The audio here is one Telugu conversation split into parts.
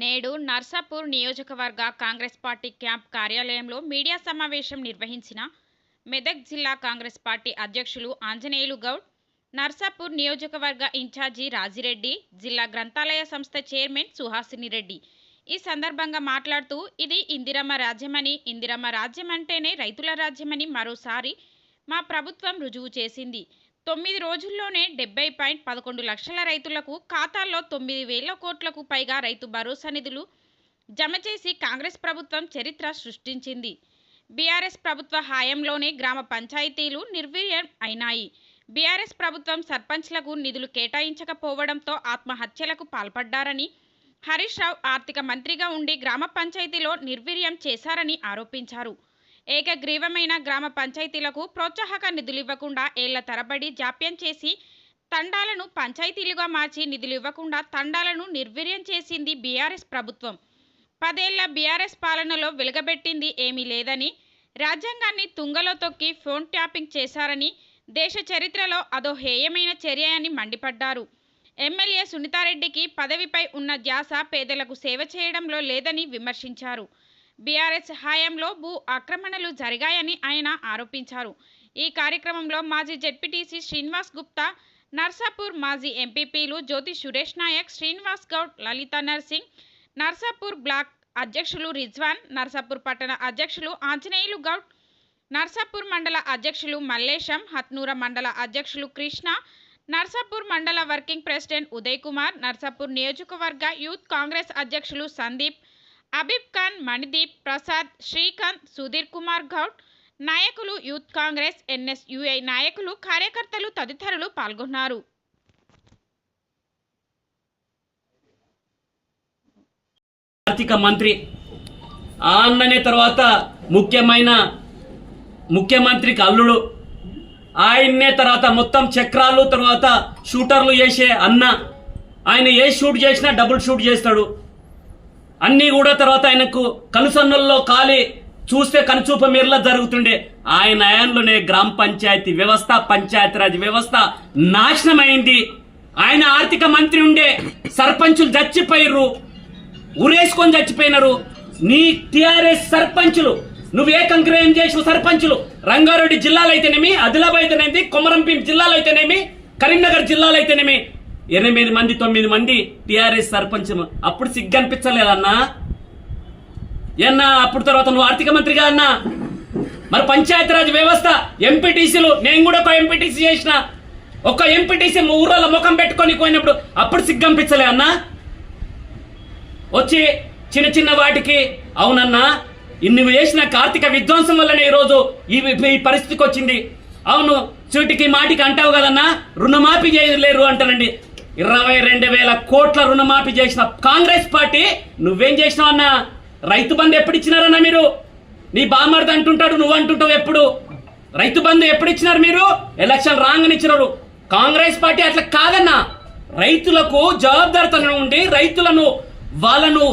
నేడు నర్సాపూర్ నియోజకవర్గ కాంగ్రెస్ పార్టీ క్యాంప్ కార్యాలయంలో మీడియా సమావేశం నిర్వహించిన మెదక్ జిల్లా కాంగ్రెస్ పార్టీ అధ్యక్షులు ఆంజనేయులు గౌడ్ నర్సాపూర్ నియోజకవర్గ ఇన్ఛార్జి రాజిరెడ్డి జిల్లా గ్రంథాలయ సంస్థ చైర్మన్ సుహాసిని రెడ్డి. ఈ సందర్భంగా మాట్లాడుతూ ఇది ఇందిరమ్మ రాజ్యమని ఇందిరమ్మ రాజ్యం అంటేనే రైతుల రాజ్యమని మరోసారి మా ప్రభుత్వం రుజువు చేసింది. తొమ్మిది రోజుల్లోనే డెబ్బై పాయింట్ పదకొండు లక్షల రైతులకు ఖాతాల్లో తొమ్మిది వేల కోట్లకు పైగా రైతు భరోసా నిధులు జమ చేసి కాంగ్రెస్ ప్రభుత్వం చరిత్ర సృష్టించింది. బీఆర్ఎస్ ప్రభుత్వ హయాంలోనే గ్రామ పంచాయతీలు నిర్వీర్యం అయినాయి. బీఆర్ఎస్ ప్రభుత్వం సర్పంచ్లకు నిధులు కేటాయించకపోవడంతో ఆత్మహత్యలకు పాల్పడ్డారని హరీష్ రావు ఆర్థిక మంత్రిగా ఉండి గ్రామ పంచాయతీలో నిర్వీర్యం చేశారని ఆరోపించారు. ఏకగ్రీవమైన గ్రామ పంచాయతీలకు ప్రోత్సాహక నిధులు ఇవ్వకుండా ఏళ్ళ తరబడి జాప్యం చేసి తండాలను పంచాయతీలుగా మార్చి నిధులు ఇవ్వకుండా తండాలను నిర్వీర్యం చేసింది బీఆర్ఎస్ ప్రభుత్వం. పదేళ్ళ బీఆర్ఎస్ పాలనలో వెలుగబెట్టింది ఏమీ లేదని రాజ్యాంగాన్ని తుంగలో తొక్కి ఫోన్ ట్యాపింగ్ చేశారని దేశ చరిత్రలో అదో హేయమైన చర్య అని మండిపడ్డారు. ఎమ్మెల్యే సునీతారెడ్డికి పదవిపై ఉన్న ధ్యాస పేదలకు సేవ చేయడంలో లేదని విమర్శించారు. బీఆర్ఎస్ హయాంలో భూ ఆక్రమణలు జరిగాయని ఆయన ఆరోపించారు. ఈ కార్యక్రమంలో మాజీ జెడ్పీటీసీ శ్రీనివాస్ గుప్తా నర్సాపూర్ మాజీ ఎంపీపీలు జ్యోతి సురేష్ నాయక్ శ్రీనివాస్ గౌడ్ లలిత నర్సింగ్ నర్సాపూర్ బ్లాక్ అధ్యక్షులు రిజ్వాన్ నర్సాపూర్ పట్టణ అధ్యక్షులు ఆంజనేయులు గౌడ్ నర్సాపూర్ మండల అధ్యక్షులు మల్లేశం హత్నూర మండల అధ్యక్షులు కృష్ణ నర్సాపూర్ మండల వర్కింగ్ ప్రెసిడెంట్ ఉదయ్ కుమార్ నర్సాపూర్ నియోజకవర్గ యూత్ కాంగ్రెస్ అధ్యక్షులు సందీప్ అబీబ్ ఖాన్ మణిదీప్ ప్రసాద్ శ్రీకాంత్ సుధీర్ కుమార్ గౌడ్ నాయకులు యూత్ కాంగ్రెస్ ఎన్ఎస్యుఐ నాయకులు కార్యకర్తలు తదితరులు పాల్గొన్నారు. ఆర్థిక మంత్రి అన్ననే తర్వాత ముఖ్యమైన ముఖ్యమంత్రికి అల్లుడు. ఆయన్నే తర్వాత మొత్తం చక్రాలు తర్వాత షూటర్లు చేసే అన్న. ఆయన ఏ షూట్ చేసినా డబుల్ షూట్ చేస్తాడు. అన్నీ కూడా తర్వాత ఆయనకు కనుసన్నుల్లో కాలి చూస్తే కనుచూప మేరలా జరుగుతుండే. ఆయన ఆయనలోనే గ్రామ పంచాయతీ వ్యవస్థ పంచాయతీరాజ్ వ్యవస్థ నాశనమైంది. ఆయన ఆర్థిక మంత్రి ఉండే సర్పంచులు చచ్చిపోయారు ఉరేసుకొని చచ్చిపోయినారు. నీ టిఆర్ఎస్ సర్పంచులు నువ్వు ఏ కంక్రయం చేసిన సర్పంచులు? రంగారెడ్డి జిల్లాలో అయితేనేమి ఆదిలాబాద్ అయితేనేమి కొమరంభీం జిల్లాలో అయితేనేమి కరీంనగర్ జిల్లాలో అయితేనేమి ఎనిమిది మంది తొమ్మిది మంది టిఆర్ఎస్ సర్పంచ్. అప్పుడు సిగ్గు అనిపించలేదన్నా ఏన్నా అప్పుడు తర్వాత నువ్వు ఆర్థిక మంత్రిగా అన్నా? మరి పంచాయతీరాజ్ వ్యవస్థ ఎంపీటీసీలు నేను కూడా ఒక ఎంపీటీసీ చేసిన. ఒక ఎంపీటీసీ ఊర్ల ముఖం పెట్టుకొని పోయినప్పుడు అప్పుడు సిగ్గు అనిపించలే అన్నా? వచ్చి చిన్న చిన్న వాటికి అవునన్నా ఇన్ని చేసిన కార్తీక విధ్వంసం వల్లనే ఈరోజు ఈ ఈ పరిస్థితికి వచ్చింది. అవును చీటికి మాటికి అంటావు కదన్నా రుణమాఫీ చేయలేరు అంటానండి. ఇరవై రెండు వేల కోట్ల రుణమాఫీ చేసిన కాంగ్రెస్ పార్టీ నువ్వేం చేసినావు అన్న? రైతు బంధు ఎప్పుడు ఇచ్చినారన్నా మీరు? నీ బామర్ది అంటుంటాడు నువ్వు అంటుంటావు ఎప్పుడు? రైతు బంధు ఎప్పుడు ఇచ్చినారు మీరు? ఎలక్షన్ రాంగని ఇచ్చినారు కాంగ్రెస్ పార్టీ అట్లా కాదన్నా. రైతులకు జవాబుదారితనం ఉండి రైతులను వాళ్ళను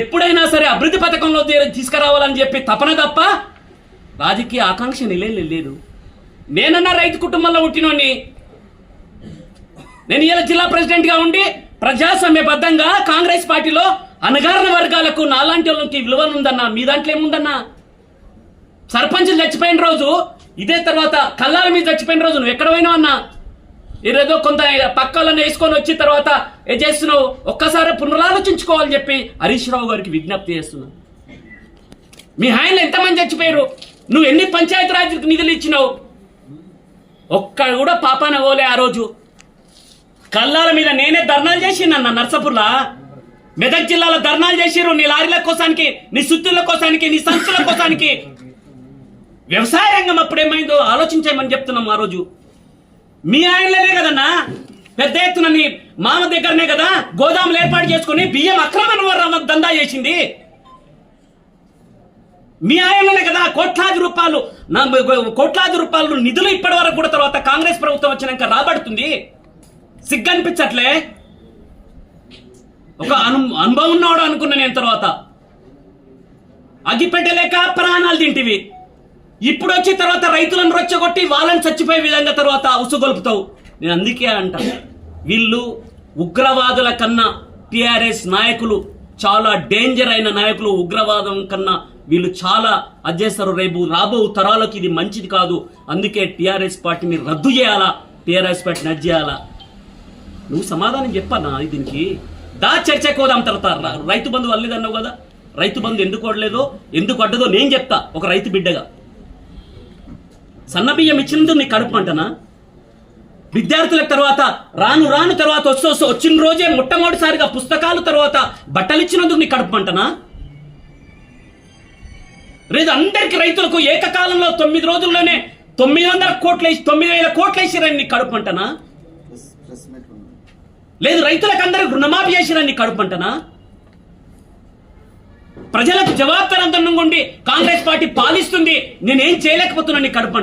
ఎప్పుడైనా సరే అభివృద్ధి పథకంలో తీసుకురావాలని చెప్పి తపన తప్ప రాజకీయ ఆకాంక్ష నిలే లేదు. నేనన్నా రైతు కుటుంబంలో పుట్టినోని నేను ఇలా జిల్లా ప్రెసిడెంట్గా ఉండి ప్రజాస్వామ్యబద్ధంగా కాంగ్రెస్ పార్టీలో అనగారిన వర్గాలకు నాలాంటి వాళ్ళకి విలువనుందన్నా మీ దాంట్లో ఏముందన్నా? సర్పంచులు చచ్చిపోయిన రోజు ఇదే తర్వాత కల్లాల మీద చచ్చిపోయిన రోజు నువ్వు ఎక్కడ పోయినావు అన్నా? ఈరోజు కొంత పక్కలను వేసుకొని వచ్చిన తర్వాత ఏం చేస్తున్నావు? ఒక్కసారి పునరాలోచించుకోవాలని చెప్పి హరీష్ రావు గారికి విజ్ఞప్తి చేస్తున్నాను మీ ఆయన ఎంతమంది చచ్చిపోయారు? నువ్వు ఎన్ని పంచాయతీరాజ్ నిధులు ఇచ్చినావు? ఒక్క కూడా పాపాన పోలే ఆ రోజు. కల్లాల మీద నేనే ధర్నాలు చేసిందన్న నర్సపూర్లా. మెదక్ జిల్లాలో ధర్నాలు చేసిర్రు నీ లారీల కోసానికి నీ సుత్తుల కోసానికి నీ సంచుల కోసానికి. వ్యవసాయ రంగం అప్పుడు ఏమైందో ఆలోచించేయమని చెప్తున్నాం ఆ రోజు. మీ ఆయనలోనే కదన్నా? పెద్ద ఎత్తున నీ మామ దగ్గరనే కదా? గోదాములు ఏర్పాటు చేసుకుని బియ్యం అక్రమ దందా చేసింది. మీ ఆయనలోనే కదా? కోట్లాది రూపాయలు కోట్లాది రూపాయలు నిధులు ఇప్పటి వరకు కూడా తర్వాత కాంగ్రెస్ ప్రభుత్వం వచ్చినాక రాబడుతుంది. సిగ్గనిపించట్లే. ఒక అను అనుభవం ఉన్నాడు అనుకున్నా నేను తర్వాత. అగిపెట్టలేక ప్రాణాలు తింటివి. ఇప్పుడు వచ్చి తర్వాత రైతులను రొచ్చగొట్టి వాళ్ళని చచ్చిపోయే విధంగా తర్వాత ఉసుగొలుపుతావు నేను అందుకే అంట. వీళ్ళు ఉగ్రవాదుల కన్నా టిఆర్ఎస్ నాయకులు చాలా డేంజర్ అయిన నాయకులు ఉగ్రవాదం కన్నా వీళ్ళు చాలా అది చేస్తారు రేపు రాబో తరాలకు ఇది మంచిది కాదు. అందుకే టిఆర్ఎస్ పార్టీని రద్దు చేయాలా? టిఆర్ఎస్ పార్టీని రద్దు చేయాలా? నువ్వు సమాధానం చెప్పన్నా దీనికి? దా చర్చకు పోదాం తర్వాత రైతు బంధు వల్లేదన్నావు కదా? రైతు బంధు ఎందుకు వడలేదో ఎందుకు అడ్డదో నేను చెప్తా ఒక రైతు బిడ్డగా. సన్నబియ్యం ఇచ్చినందుకు నీ కడుపు అంటనా విద్యార్థుల తర్వాత రాను రాను తర్వాత వస్తూ వస్తూ వచ్చిన రోజే మొట్టమొదటిసారిగా పుస్తకాలు తర్వాత బట్టలు ఇచ్చినందుకు నీ కడుపు అంటనా లేదు అందరికి రైతులకు ఏకకాలంలో తొమ్మిది రోజుల్లోనే తొమ్మిది వందల కోట్లు వేసి తొమ్మిది వేల కోట్లు వేసిరని నీ కడుపు అంటనా లేదు రైతులకు అందరికి రుణమాఫీ చేసిరని కడుపంటనా ప్రజలకు జవాబుదారంతనం ఉండి కాంగ్రెస్ పార్టీ పాలిస్తుంది నేనేం చేయలేకపోతున్నా నీ కడుపు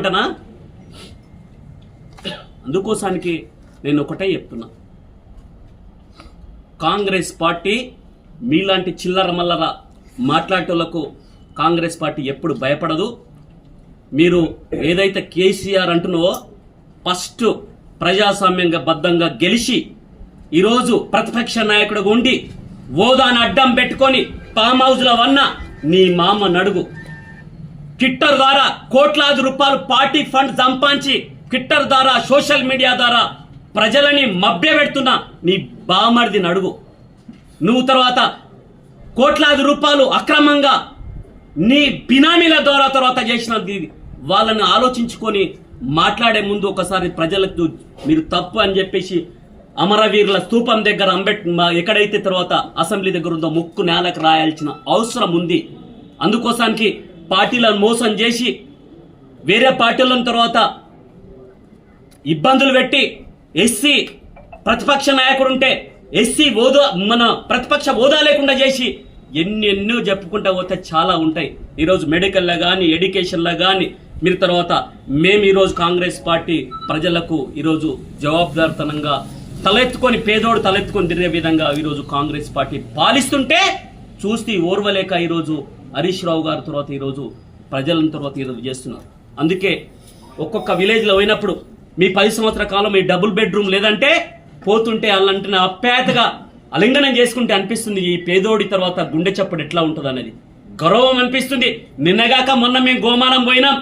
అందుకోసానికి నేను ఒకటే చెప్తున్నా. కాంగ్రెస్ పార్టీ మీలాంటి చిల్లర మల్లర మాట్లాడేటోళ్ళకు కాంగ్రెస్ పార్టీ ఎప్పుడు భయపడదు. మీరు ఏదైతే కేసీఆర్ అంటున్నావో ఫస్ట్ ప్రజాస్వామ్యంగా బద్ధంగా గెలిచి ఈరోజు ప్రతిపక్ష నాయకుడుగా ఉండి హోదాను అడ్డం పెట్టుకొని ఫామ్ హౌస్లో వన్న నీ మామ నడుగు. ట్విట్టర్ ద్వారా కోట్లాది రూపాయలు పార్టీ ఫండ్ సంపాదించి ట్విట్టర్ ద్వారా సోషల్ మీడియా ద్వారా ప్రజలని మభ్యపెడుతున్న నీ బామర్ది అడుగు నువ్వు తర్వాత కోట్లాది రూపాయలు అక్రమంగా నీ బినామీల ద్వారా తర్వాత చేసినది వాళ్ళని ఆలోచించుకొని మాట్లాడే ముందు ఒకసారి ప్రజలకు మీరు తప్పు అని చెప్పేసి అమరవీరుల స్థూపం దగ్గర అంబేడ్ ఎక్కడైతే తర్వాత అసెంబ్లీ దగ్గర ఉందో ముక్కు నేలకు రాయాల్సిన అవసరం ఉంది. అందుకోసానికి పార్టీలను మోసం చేసి వేరే పార్టీల తర్వాత ఇబ్బందులు పెట్టి ఎస్సీ ప్రతిపక్ష నాయకుడు ఉంటే ఎస్సీ హోదా మన ప్రతిపక్ష హోదా లేకుండా చేసి ఎన్నెన్నో చెప్పుకుంటా పోతే చాలా ఉంటాయి. ఈరోజు మెడికల్లో కానీ ఎడ్యుకేషన్లో కానీ మీరు తర్వాత మేము ఈరోజు కాంగ్రెస్ పార్టీ ప్రజలకు ఈరోజు జవాబుదారితనంగా తలెత్తుకొని పేదోడు తలెత్తుకొని తిరిగే విధంగా ఈరోజు కాంగ్రెస్ పార్టీ పాలిస్తుంటే చూస్తే ఓర్వలేక ఈరోజు హరీష్ రావు గారి తర్వాత ఈరోజు ప్రజల తర్వాత ఈరోజు చేస్తున్నారు. అందుకే ఒక్కొక్క విలేజ్లో పోయినప్పుడు మీ పది సంవత్సర కాలం మీ డబుల్ బెడ్రూమ్ లేదంటే పోతుంటే వాళ్ళంటే అప్యాతగా అలింగనం చేసుకుంటే అనిపిస్తుంది ఈ పేదోడి తర్వాత గుండె చప్పుడు ఎట్లా ఉంటుంది అనేది గౌరవం అనిపిస్తుంది. నిన్నగాక మొన్న మేము గోమారం పోయినాం.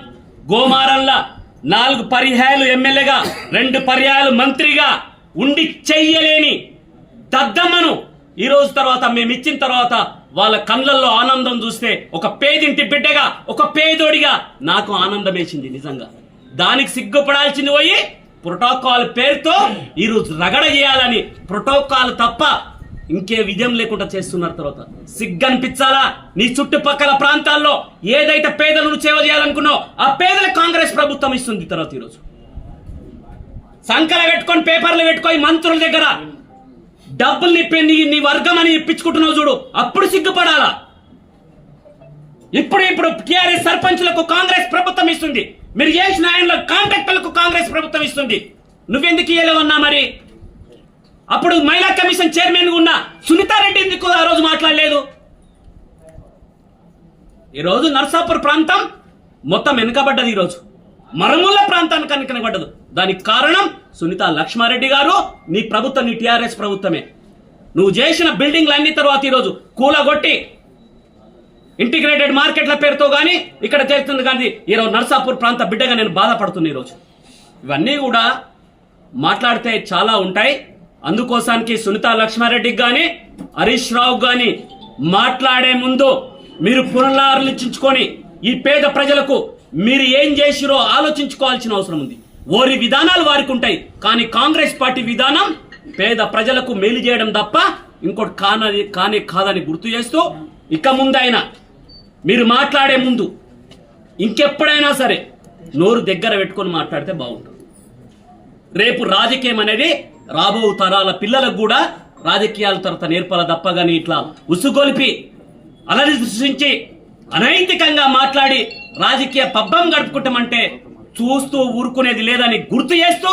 గోమారంలో నాలుగు పర్యాయాలు ఎమ్మెల్యేగా రెండు పర్యాయాలు మంత్రిగా ఉండి చెయ్యలేని దద్దమ్మను ఈ రోజు తర్వాత మేము ఇచ్చిన తర్వాత వాళ్ళ కళ్ళల్లో ఆనందం చూస్తే ఒక పేదింటి బిడ్డగా ఒక పేదోడిగా నాకు ఆనందం వేసింది నిజంగా. దానికి సిగ్గుపడాల్సింది పోయి ప్రోటోకాల్ పేరుతో ఈరోజు రగడ చేయాలని ప్రోటోకాల్ తప్ప ఇంకే విజయం లేకుండా చేస్తున్నారు తర్వాత. సిగ్గనిపించాలా? నీ చుట్టుపక్కల ప్రాంతాల్లో ఏదైతే పేదలను సేవ చేయాలనుకున్నావు ఆ పేదలకు కాంగ్రెస్ ప్రభుత్వం ఇస్తుంది తర్వాత ఈరోజు. సంకల పెట్టుకొని పేపర్లు పెట్టుకొని మంత్రుల దగ్గర డబ్బులు నిప్పి నీ నీ వర్గం అని ఇప్పించుకుంటున్నావు చూడు. అప్పుడు సిగ్గుపడాలా? ఇప్పుడు ఇప్పుడు టిఆర్ఎస్ సర్పంచ్లకు కాంగ్రెస్ ప్రభుత్వం ఇస్తుంది. మీరు చేసిన ఆయనలో కాంట్రాక్టర్లకు కాంగ్రెస్ ప్రభుత్వం ఇస్తుంది. నువ్వెందుకు ఇయ్యలేవన్నా మరి? అప్పుడు మహిళా కమిషన్ చైర్మన్ ఉన్న సునీతారెడ్డి ఎందుకు ఆ రోజు మాట్లాడలేదు? ఈరోజు నర్సాపూర్ ప్రాంతం మొత్తం వెనుకబడ్డది ఈరోజు. మరముల ప్రాంతానికి వెనుకబడ్డదు దానికి కారణం సునీత లక్ష్మారెడ్డి గారు నీ ప్రభుత్వం నీ టీఆర్ఎస్ ప్రభుత్వమే. నువ్వు చేసిన బిల్డింగ్లు అన్ని తర్వాత ఈరోజు కూలగొట్టి ఇంటిగ్రేటెడ్ మార్కెట్ల పేరుతో కానీ ఇక్కడ చేస్తుంది కానీ ఈరోజు నర్సాపూర్ ప్రాంత బిడ్డగా నేను బాధపడుతున్నా ఈరోజు ఇవన్నీ కూడా మాట్లాడితే చాలా ఉంటాయి. అందుకోసానికి సునీత లక్ష్మారెడ్డికి కానీ హరీష్ రావు కానీ మాట్లాడే ముందు మీరు పునరాలోచించుకొని ఈ పేద ప్రజలకు మీరు ఏం చేసిరో ఆలోచించుకోవాల్సిన అవసరం ఉంది. ఓరి విధానాలు వారికి ఉంటాయి కానీ కాంగ్రెస్ పార్టీ విధానం పేద ప్రజలకు మేలు చేయడం తప్ప ఇంకోటి కానది కానే కాదని గుర్తు చేస్తూ ఇక ముందైనా మీరు మాట్లాడే ముందు ఇంకెప్పుడైనా సరే నోరు దగ్గర పెట్టుకొని మాట్లాడితే బాగుంటుంది. రేపు రాజకీయం అనేది రాబో తరాల పిల్లలకు కూడా రాజకీయాల తర్వాత నేర్పాల తప్ప కానీ ఇట్లా ఉసుగొలిపి అలరి సృష్టించి అనైతికంగా మాట్లాడి రాజకీయ పబ్బం గడుపుకుంటామంటే చూస్తూ ఊరుకునేది లేదని గుర్తు చేస్తూ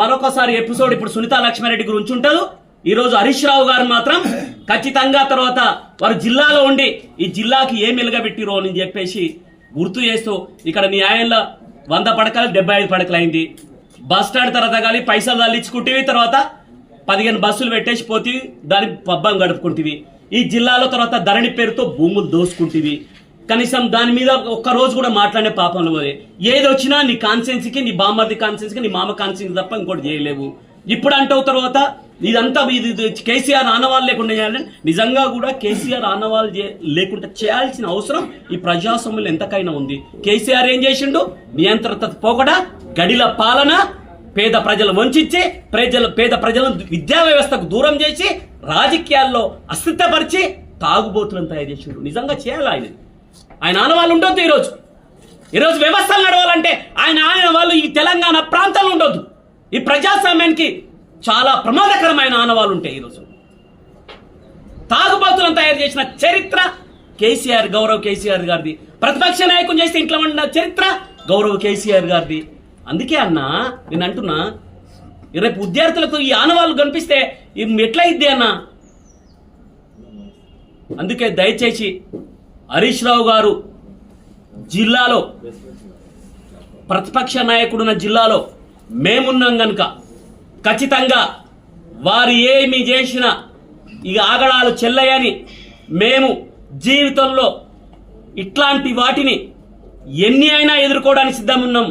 మరొకసారి ఎపిసోడ్ ఇప్పుడు సునీతా లక్ష్మారెడ్డి గురించి ఉంటుంది. ఈ రోజు హరీష్ రావు గారు మాత్రం ఖచ్చితంగా తర్వాత వారు జిల్లాలో ఉండి ఈ జిల్లాకి ఏం వెలుగబెట్టిరో అని చెప్పేసి గుర్తు చేస్తూ ఇక్కడ న్యాయంలో వంద పడకలు డెబ్బై ఐదు పడకలు అయింది. బస్ స్టాండ్ తర్వాత కానీ పైసలు తల్లించుకుంటేవి తర్వాత పదిహేను బస్సులు పెట్టేసి పోతే దాని పబ్బం గడుపుకుంటేవి. ఈ జిల్లాలో తర్వాత ధరణి పేరుతో భూములు దోసుకుంటేవి. కనీసం దాని మీద ఒక్క రోజు కూడా మాట్లాడే పాపంలో పోదే ఏది వచ్చినా నీ కాన్సెన్స్కి నీ బామ్మర్ది కాన్సెన్స్కి నీ మామ కాన్సెన్స్ తప్ప ఇంకోటి చేయలేవు. ఇప్పుడు అంటావు తర్వాత ఇదంతా ఇది కేసీఆర్ ఆనవాళ్ళు లేకుండా చేయాలని నిజంగా కూడా కేసీఆర్ ఆనవాళ్ళు లేకుండా చేయాల్సిన అవసరం ఈ ప్రజాస్వామ్యంలో ఎంతకైనా ఉంది. కేసీఆర్ ఏం చేసిండు? నియంత్రత పోకడా గడిల పాలన పేద ప్రజలు వంచి ప్రజలు పేద ప్రజలను విద్యా వ్యవస్థకు దూరం చేసి రాజకీయాల్లో అస్తిత్వపరిచి తాగుబోతులను తయారు చేసిండు. నిజంగా చేయాలి ఆయన ఆయన ఆనవాళ్ళు ఉండొద్దు ఈరోజు. ఈరోజు వ్యవస్థలు నడవాలంటే ఆయన ఆయన వాళ్ళు ఈ తెలంగాణ ప్రాంతాలు ఉండొద్దు. ఈ ప్రజాస్వామ్యానికి చాలా ప్రమాదకరమైన ఆనవాళ్ళు ఉంటాయి ఈరోజు. తాగుబోతులను తయారు చేసిన చరిత్ర కేసీఆర్ గౌరవ్ కేసీఆర్ గారిది. ప్రతిపక్ష నాయకుని చేస్తే ఇంట్లో ఉన్న చరిత్ర గౌరవ్ కేసీఆర్ గారిది. అందుకే అన్న నేను అంటున్నా రేపు విద్యార్థులకు ఈ ఆనవాళ్ళు కనిపిస్తే ఇది ఎట్లయిద్ది అన్న? అందుకే దయచేసి హరీష్ రావు గారు జిల్లాలో ప్రతిపక్ష నాయకుడున్న జిల్లాలో మేమున్నాం కనుక ఖచ్చితంగా వారు ఏమి చేసినా ఇక ఆగడాలు చెల్లయని మేము జీవితంలో ఇట్లాంటి వాటిని ఎన్ని అయినా ఎదుర్కోవడానికి సిద్ధమున్నాం.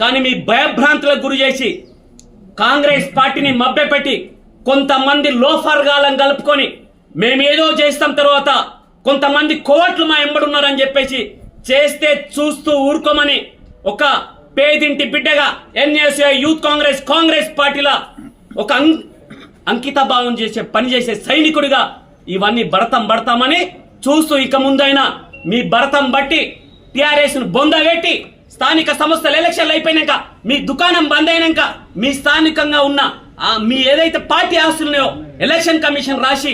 కానీ మీ భయభ్రాంతులకు గురి చేసి కాంగ్రెస్ పార్టీని మభ్యపెట్టి కొంతమంది లోఫర్గాలను కలుపుకొని మేమేదో చేస్తాం తర్వాత కొంతమంది కోట్లు మా ఎంబడున్నారని చెప్పేసి చేస్తే చూస్తూ ఊరుకోమని ఒక పేదింటి బిడ్డగా ఎన్ఎస్ఏ యూత్ కాంగ్రెస్ కాంగ్రెస్ పార్టీల ఒక అం అంకిత భావం చేసే పని చేసే సైనికుడిగా ఇవన్నీ భరతం పడతామని చూస్తూ ఇక ముందైనా మీ భరతం బట్టి టిఆర్ఎస్ను బొందగట్టి స్థానిక సంస్థల ఎలక్షన్లు అయిపోయినాక మీ దుకాణం బంద్ అయినాక మీ స్థానికంగా ఉన్న మీ ఏదైతే పార్టీ ఆస్తులున్నాయో ఎలక్షన్ కమిషన్ రాసి